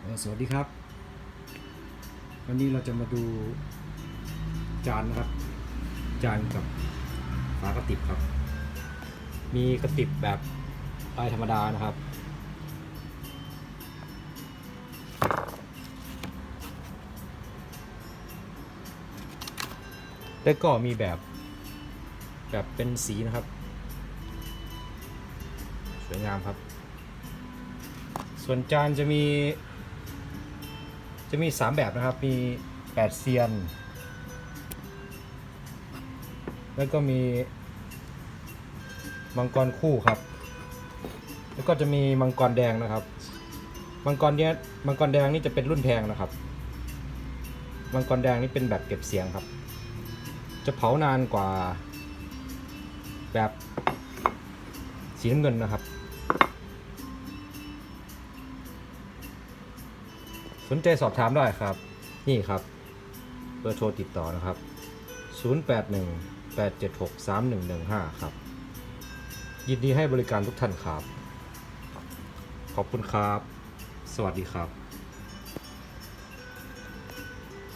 สวัสดีครับ วันนี้เราจะมาดูจานนะครับ จานกับฝากระติบครับ มีกระติบแบบลายธรรมดานะครับ แล้วก็มีแบบแบบเป็นสีนะครับ สวยงามครับ ส่วนจานจะมี จะมี 3 แบบนะครับ มี 8 เซียน แล้วก็มีมังกรคู่ครับ แล้วก็จะมีมังกรแดงนะครับ มังกรเนี้ยมังกรแดงนี่จะเป็นรุ่นแพงนะครับ มังกรแดงนี่เป็นแบบเก็บเสียงครับ จะเผานานกว่าแบบสีน้ำเงินนะครับ สนใจสอบถามได้ครับ นี่ครับเบอร์โทรติดต่อนะครับ 081 876 3115 ครับ ยินดีให้บริการทุกท่านครับ ขอบคุณครับ สวัสดีครับ